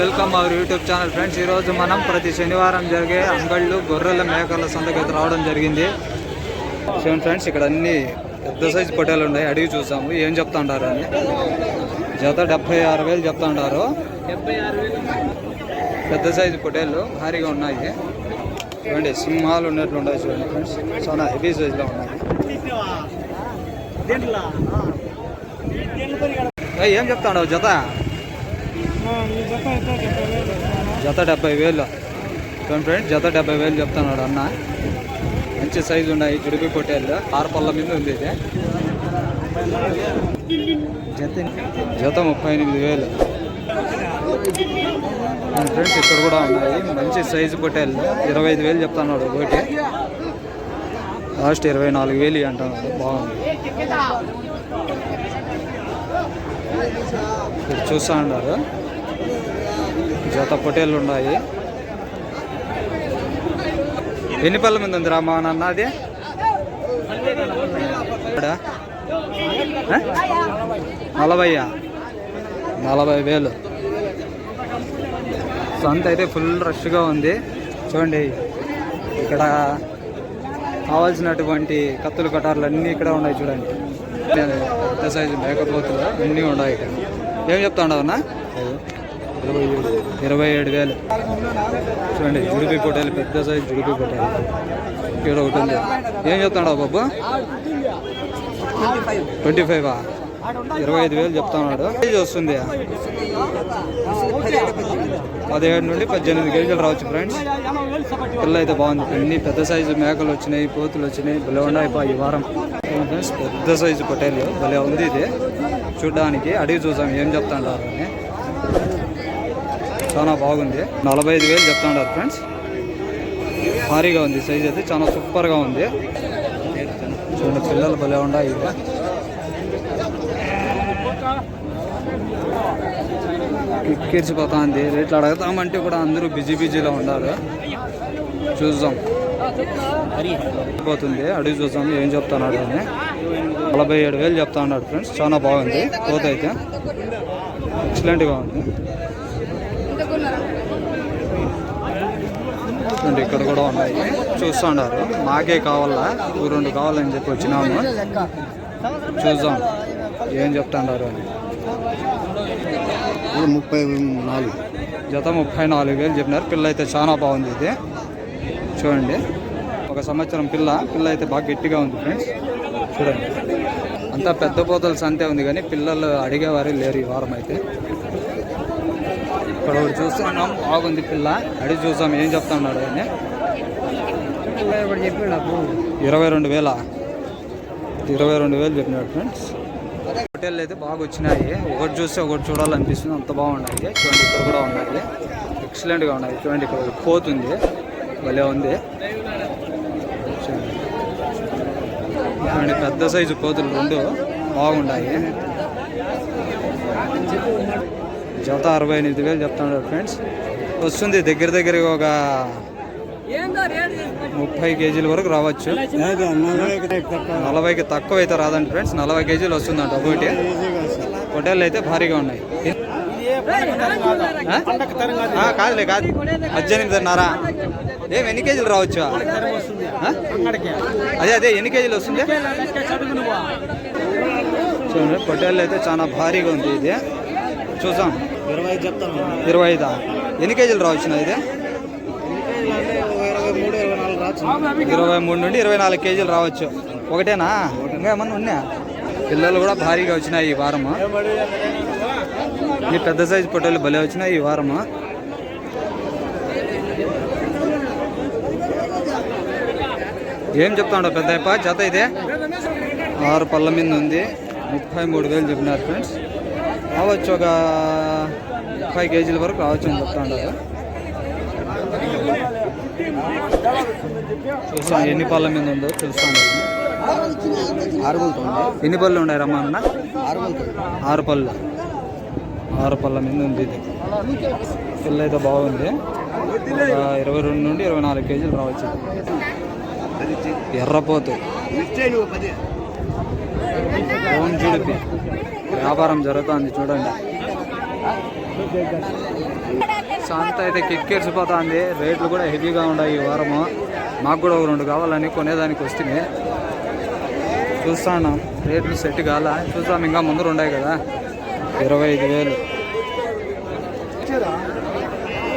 Welcome our YouTube channel friends. ఈరోజు మనం ప్రతి శనివారం జరిగే అంగళ్ళు గొర్రెల మేకల సంతకైతే రావడం జరిగింది. చూడండి ఫ్రెండ్స్ ఇక్కడ అన్ని పెద్ద సైజు పొట్టేలు ఉన్నాయి. అడిగి చూసాము ఏం చెప్తా ఉంటారు అని. జత డెబ్బై ఆరు వేలు చెప్తా ఉంటారు పెద్ద సైజు పొట్టేళ్ళు భారీగా ఉన్నాయి. చూడండి సింహాలు ఉన్నట్లు ఉన్నాయి చూడండి ఫ్రెండ్స్. చాలా హెవీ సైజులో ఉన్నాయి. ఏం చెప్తా ఉండవు జత? జత డెబ్బై వేలు. చూడండి ఫ్రెండ్స్ జత డెబ్బై వేలు చెప్తున్నాడు అన్న. మంచి సైజు ఉన్నాయి జుడిపి పొట్టేళ్ళు ఆరు పళ్ళ మీద ఉంది ఇది. జత జత ముప్పై ఎనిమిది వేలు. ఫ్రెండ్స్ ఇక్కడ కూడా ఉన్నాయి. మంచి సైజు పొట్టేళ్ళు ఇరవై ఐదు వేలు చెప్తున్నాడు ఒకటి. లాస్ట్ ఇరవై నాలుగు వేలు అంటున్నాడు బాగుంది. ఇక్కడ చూస్తూ ఉన్నారు జత పొట్టేళ్ళు ఉన్నాయి. ఎన్ని పళ్ళ మీద ఉంది రామా నాన్న? అది? నలభైయా నలభై వేలు. సంత అయితే ఫుల్ రష్గా ఉంది. చూడండి ఇక్కడ కావాల్సినటువంటి కత్తులు కటార్లు అన్నీ ఇక్కడ ఉన్నాయి చూడండి. పెద్ద సైజు మేకపోతులు అన్నీ ఉన్నాయి. ఇక్కడ ఏం చెప్తా ఉండవన్నా ఇరవై ఏడు. ఇరవై ఏడు వేలు. చూడండి జుడిపి పొట్టేలు పెద్ద సైజు జుడిపి పొట్టేలు ఇక్కడ ఒకటి ఉంది. ఏం చెప్తాడా బాబు? ట్వంటీ ఫైవా ఇరవై ఐదు వేలు చెప్తున్నాడు. కేజీ వస్తుంది. పదిహేడు నుండి పద్దెనిమిది కేజీలు రావచ్చు ఫ్రెండ్స్. పిల్ల అయితే బాగుంది అన్ని పెద్ద సైజు మేకలు వచ్చినాయి పోతులు వచ్చినాయి. భలే ఉన్నాయి ఈ వారం. ఫ్రెండ్స్ పెద్ద సైజు పొట్టేలు భలే ఉంది ఇది. చూడడానికి అడిగి చూసాం ఏం చెప్తాంటారు అని. చాలా బాగుంది. నలభై ఐదు వేలు చెప్తాంటారు ఫ్రెండ్స్. భారీగా ఉంది సైజ్ అయితే చాలా సూపర్గా ఉంది. చూడండి పిల్లలు భలే ఉన్నాయి కిక్కిరిచిపోతుంది రేట్లు అడగతామంటే కూడా అందరూ బిజీ బిజీలో ఉన్నారు. చూద్దాం. పోతుంది అడిగి చూద్దాం ఏం చెప్తున్నాడు అని. నలభై ఏడు వేలు చెప్తా ఉన్నాడు ఫ్రెండ్స్. చాలా బాగుంది. కోత అయితే. ఎక్సలెంట్గా ఉంది. చూడండి ఇక్కడ కూడా ఉన్నాయి. చూస్తున్నారు మాకే కావాలా? ఓ రెండు కావాలని చెప్పి వచ్చినాము. చూద్దాం. ఏం చెప్తున్నారు అని. ముప్పై నాలుగు. జత ముప్పై నాలుగు వేలు చెప్పినారు. పిల్ల అయితే చాలా బాగుంది ఇది. చూడండి. ఒక సంవత్సరం పిల్ల. పిల్ల అయితే బాగా గట్టిగా ఉంది ఫ్రెండ్స్ చూడండి. అంతా పెద్ద పోతల సంతే ఉంది కానీ పిల్లలు అడిగేవారు లేరు ఈ వారం అయితే. ఇక్కడ ఒకటి చూస్తున్నాం బాగుంది పిల్ల. అడిగి చూసాం ఏం చెప్తున్నాడు అని. ఇరవై రెండు వేల? ఇరవై రెండు వేలు చెప్పినాడు ఫ్రెండ్స్ హోటల్ అయితే బాగా వచ్చినాయి. ఒకటి చూస్తే ఒకటి చూడాలనిపిస్తుంది. అంత బాగున్నాయి. చూడండి ఇక్కడ కూడా ఉన్నాయి. ఎక్సలెంట్గా ఉన్నాయి. చూడండి ఇక్కడ పోతుంది భలే ఉంది. చూడండి. పెద్ద సైజు కోతులు రెండు. బాగున్నాయి. జత అరవై ఎనిమిది వేలు చెప్తున్నాడు ఫ్రెండ్స్. వస్తుంది దగ్గర దగ్గరగా ఒక ముప్పై కేజీల వరకు రావచ్చు. నలభైకి తక్కువ అయితే రాదండి ఫ్రెండ్స్. నలభై కేజీలు వస్తుందంట ఒకటి. పొట్టేళ్ళు అయితే భారీగా ఉన్నాయి. కాదులే కాదు. పద్దెనిమిదిన్నర. ఏం ఎన్ని కేజీలు రావచ్చు? అదే అదే ఎన్ని కేజీలు వస్తుంది? చూడండి పొట్టేళ్ళు అయితే చాలా భారీగా ఉంది ఇది. చూసాం ఇరవై ఐదా ఎన్ని కేజీలు రావచ్చు ఇది? ఇరవై మూడు నుండి ఇరవై నాలుగు కేజీలు రావచ్చు. ఒకటేనా? ఇంకా ఏమన్నా ఉన్నాయా? పిల్లలు కూడా భారీగా వచ్చినాయి ఈ వారము. ఈ పెద్ద సైజు పొట్టేలు భలే వచ్చినాయి ఈ వారము. ఏం చెప్తాడో పెద్ద జత ఇదే? ఆరు పళ్ళ మీద ఉంది. ముప్పై మూడు వేలు చెప్పినారు ఫ్రెండ్స్. రావచ్చు ఒక ముప్పై కేజీల వరకు రావచ్చు అని చెప్తాడారు చూస్తాం ఎన్ని పళ్ళ మీద ఉందో చూస్తాం ఎన్ని పళ్ళు ఉన్నాయి రమ్మ అన్న? ఆరు పళ్ళు. ఆరు పళ్ళ మీద ఉంది ఇది. పిల్ల అయితే బాగుంది. ఇరవై రెండు నుండి ఇరవై నాలుగు కేజీలు రావచ్చు. ఎర్రపోతు. ఫోన్ జుడిపి. వ్యాపారం జరుగుతుంది చూడండి. సంత అయితే కిక్కిరిసిపోతుంది. రేట్లు కూడా హెవీగా ఉన్నాయి ఈ వారము. మాకు కూడా ఒక రెండు కావాలని కొనేదానికి వస్తుంది చూస్తాను. రేట్లు సెట్ కాల. చూస్తాం ఇంకా ముందర ఉన్నాయి కదా. ఇరవై ఐదు వేలు.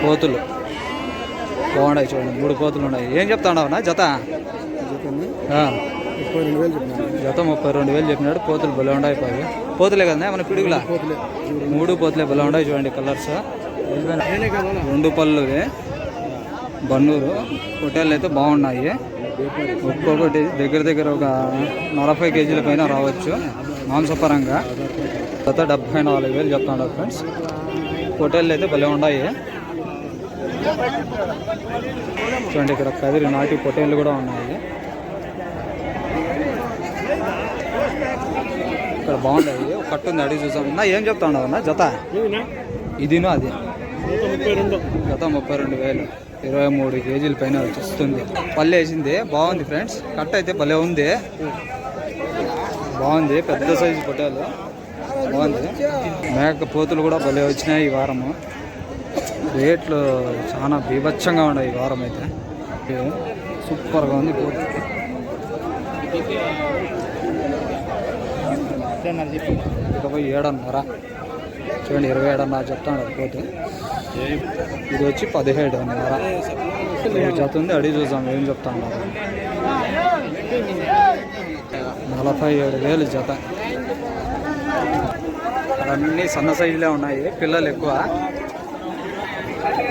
పోతులు. బాగున్నాయి చూడండి. మూడు పోతులు ఉన్నాయి. ఏం చెప్తాడవునా జత? ఆ, ముప్పై రెండు వేలు చెప్పినాను జత ముప్పై రెండు వేలు చెప్పినాడు. పోతులు భలే ఉన్నాయి పోయి పోతులే కదా మన పిడుగులా? మూడు పోతులే భలే ఉన్నాయి చూడండి కలర్స్. రెండు పళ్ళువి. బన్నూరు. పొట్టేళ్ళు అయితే బాగున్నాయి. ఒక్కొక్కటి దగ్గర దగ్గర ఒక నలభై కేజీల పైన రావచ్చు మాంసపరంగా. గత డెబ్బై నాలుగు వేలు చెప్తాడు ఫ్రెండ్స్. పొట్టేళ్ళు అయితే భలే ఉన్నాయి చూడండి ఇక్కడ కదిరి నాటి పొట్టేళ్ళు కూడా ఉన్నాయి. ఇక్కడ బాగున్నాయి ఒక కట్టు ఉంది అడిగి చూసాం నా ఏం చెప్తా ఉన్నావు అన్న జత? ఇదిను అది? గత ముప్పై రెండు. వేలు. ఇరవై మూడు కేజీల పైన వస్తుంది. పల్లె వేసింది. బాగుంది ఫ్రెండ్స్. కట్ట అయితే భలే ఉంది. బాగుంది. పెద్ద సైజు పొట్టేలు బాగుంది. మేక పోతులు కూడా భలే వచ్చినాయి ఈ వారము. రేట్లు చాలా బీభత్సంగా ఉన్నాయి ఈ వారం అయితే. సూపర్గా ఉంది పోతు. ఇరవై ఏడున్నర. చూడండి ఇరవై ఏడున్నర చెప్తాను పోతే ఇది వచ్చి పదిహేడున్నర. ఈ జత ఉంది అడిగి చూసాం ఏం చెప్తా నలభై ఏడు వేలు జత. అన్నీ సన్న సైజులే ఉన్నాయి పిల్లలు ఎక్కువ.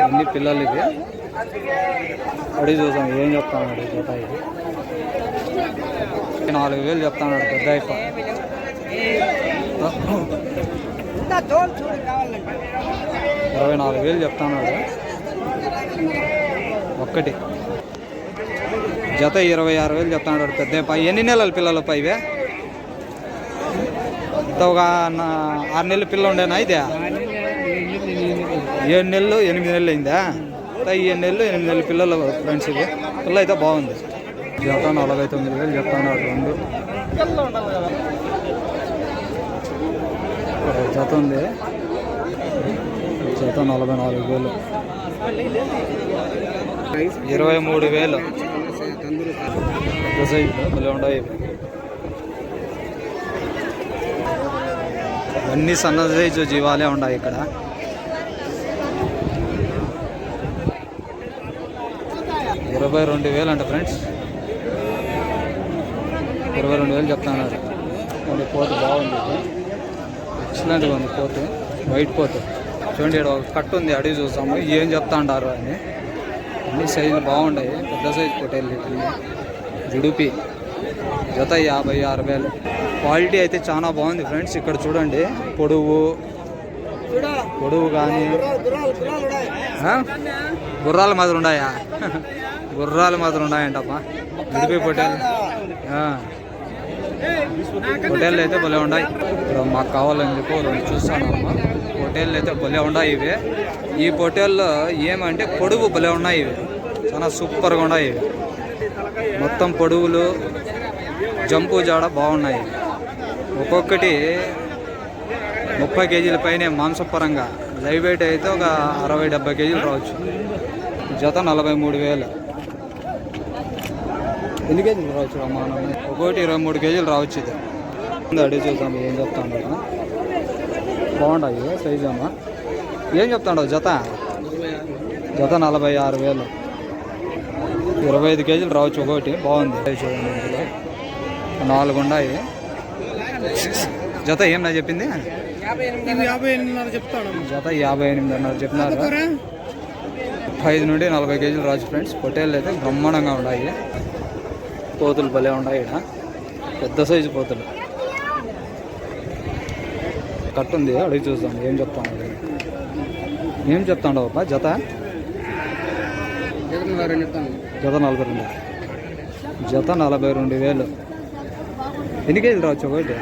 అన్ని పిల్లలు ఇవి. అడిగి చూసాం ఏం చెప్తా ఉన్నాడు జత ఇది. నాలుగు వేలు చెప్తా పెద్ద అయిపో. ఇరవై నాలుగు వేలు చెప్తాన్నాడు. ఒక్కటి. జత ఇరవై ఆరు వేలు చెప్తాడు పెద్ద పై. ఎన్ని నెలల పిల్లలు పైవే ఇంత ఒక నా- ఆరు నెలల పిల్ల ఉండేనా ఇదే? ఏడు నెలలు ఎనిమిది నెలలు అయిందా? ఏడు నెలలు ఎనిమిది నెలల పిల్లలు ఫ్రెండ్స్ పిల్ల అయితే బాగుంది. జత నలభై తొమ్మిది వేలు చెప్తున్నాడు రెండు. జత ఉంది. జత నలభై నాలుగు వేలు. ఇరవై మూడు వేలు. అన్ని సన్న సైజు జీవాలే ఉన్నాయి ఇక్కడ. ఇరవై రెండు వేలు అంట ఫ్రెండ్స్. ఇరవై రెండు వేలు చెప్తున్నారు. కొన్ని పోతు బాగుంది. ఇది. ఉంది పోతు వైట్ పోతు. చూడండి ఇక్కడ ఒక కట్టు ఉంది అడిగి చూస్తాము. ఏం చెప్తా అంటారు అని. అన్ని సైజులు బాగుంటాయి పెద్ద సైజు పొట్టేళ్ళు జుడిపి జత యాభై ఆరు వేలు. క్వాలిటీ అయితే చాలా బాగుంది ఫ్రెండ్స్ ఇక్కడ చూడండి. పొడువు. పొడువు కానీ గుర్రాలు మాత్రం మాదిరి ఉన్నాయా? గుర్రాలు మాత్రం ఉన్నాయంటమ్మా జుడిపి పొట్టేలు ఆ. పొట్టేళ్ళు అయితే భలే ఉన్నాయి. ఇక్కడ మాకు కావాలని చెప్పి రెండు అమ్మ. పొట్టేళ్ళు అయితే భలే ఉన్నాయి ఇవి. ఈ పొట్టేళ్ళు ఏమంటే పొడుగు భలే ఉన్నాయి ఇవి. చాలా సూపర్గా ఉన్నాయి ఇవి. మొత్తం పొడుగులు జంపు జాడ బాగున్నాయి. ఒక్కొక్కటి ముప్పై కేజీల పైనే మాంసపరంగా. లైవ్ వెయిట్ అయితే ఒక అరవై డెబ్బై కేజీలు రావచ్చు. జత నలభై మూడు వేలు. ఎన్ని కేజీలు రావచ్చు అమ్మా? ఒక్కొక్కటి ఇరవై మూడు కేజీలు రావచ్చు ఇది. అడిగి చూద్దాం ఏం చెప్తాడు బాగుంటాయి సైజు అమ్మా. ఏం చెప్తాడు జత? జత నలభై ఆరు వేలు. ఇరవై ఐదు కేజీలు రావచ్చు ఒకటి బాగుంది. చూడండి నాలుగు ఉన్నాయి జత ఏం నా చెప్పింది చెప్తాను జత యాభై ఎనిమిది అన్నారు చెప్పినారు ముప్పై ఐదు నుండి నలభై కేజీలు రాజు ఫ్రెండ్స్. పొట్టేళ్ళు అయితే బ్రహ్మాండంగా ఉన్నాయి. పోతులు భలే ఉన్నాయి ఇక్కడ పెద్ద సైజు పోతులు. కట్టుంది అడిగి చూద్దాం ఏం చెప్తాను ఏం చెప్తాడు అబ్బా జత? జత నలభై రెండు. జత నలభై రెండు వేలు. ఎన్ని కేజీలు రావచ్చు ఒకటి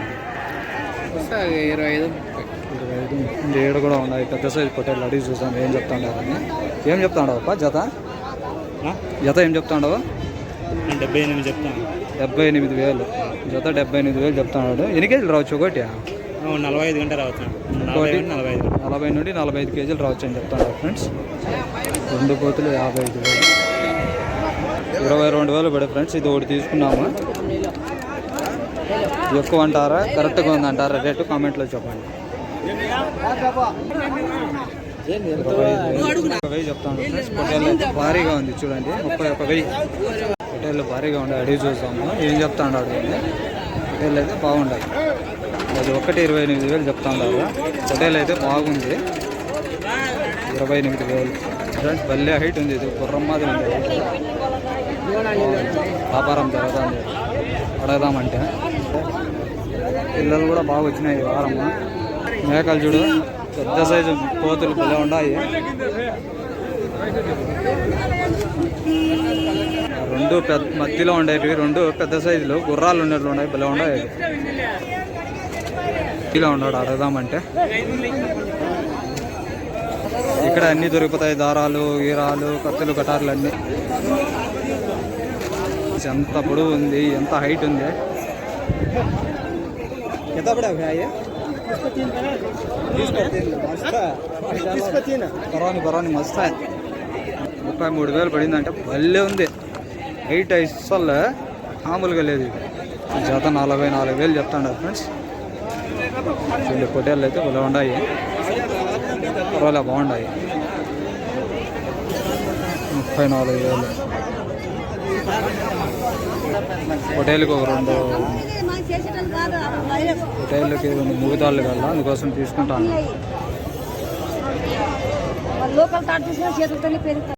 ఇరవై ఐదు. ఇరవై ఐదు. ఏడు కూడా ఉన్నాయి పెద్ద సైజు పొట్టేళ్ళు అడిగి చూసాం ఏం చెప్తాడారని ఏం చెప్తాడు అప్ప జత? జత ఏం చెప్తాడు? డెబ్బై ఎనిమిది చెప్తాను. డెబ్బై ఎనిమిది వేలు. జత డెబ్బై ఎనిమిది వేలు చెప్తున్నాడు ఎన్ని కేజీలు రావచ్చు ఒకటి నలభై ఐదు గంట రావచ్చు నలభై నలభై ఐదు నలభై నుండి నలభై ఐదు కేజీలు రావచ్చు అని చెప్తాను ఫ్రెండ్స్. రెండు కోతులు యాభై ఐదు వేలు. ఇరవై రెండు వేలు పడే ఫ్రెండ్స్ ఇది ఒకటి తీసుకున్నాము. ఎక్కువ అంటారా? కరెక్ట్గా ఉందంటారా? రేటు కామెంట్లో చెప్పండి. వెయ్యి చెప్తాను ఫ్రెండ్స్. పొట్టేళ్ళు భారీగా ఉంది చూడండి. ముప్పై ఒక వెయ్యి. పొట్టేళ్ళు భారీగా ఉండే అడిగి చూస్తాము ఏం చెప్తాను అడుగుంది పొట్టేళ్ళు అయితే బాగుంటాయి అది ఒకటి ఇరవై ఎనిమిది వేలు చెప్తాను కదా అయితే బాగుంది. ఇరవై ఎనిమిది వేలు. ఫ్రెండ్స్ భలే హైట్ ఉంది ఇది. గుర్రం మాదిరి ఉంది. వ్యాపారం జరుగుతుంది. అడగదామంటే. పిల్లలు కూడా బాగా వచ్చినాయి ఈ వారం. మేకలు చూడు పెద్ద సైజు కోతులు భలే ఉన్నాయి. రెండు పెద్ద మధ్యలో ఉండేవి రెండు పెద్ద సైజులు. గుర్రాలు ఉండేట్లు ఉన్నాయి భలే ఉన్నాయి. ఇలా ఉన్నాడు అడగదామంటే ఇక్కడ అన్ని దొరుకుతాయి దారాలు ఈరాలు కత్తులు కటార్లు అన్నీ. ఎంత పొడవు ఉంది ఎంత హైట్ ఉంది? ఎంత పడా భాయ్ పరాని పరాని మస్తు. ముప్పై మూడు వేలు పడిందంటే భలే ఉంది. హైట్ అసలు మామూలుగా లేదు. జత నలభై నాలుగు వేలు చెప్తాడు ఫ్రెండ్స్. చూడండి పొట్టేళ్ళు అయితే ఇలా ఉన్నాయి. పర్వాలే బాగున్నాయి. ముప్పై నాలుగు వేలు. పొటేళ్ళకి ఒక రెండు. పొటేళ్ళకి రెండు మూగుతాళ్ళు కల్లా అందుకోసం తీసుకుంటాను. లోకల్ తాడు చేతులతో పెరుగుతాయి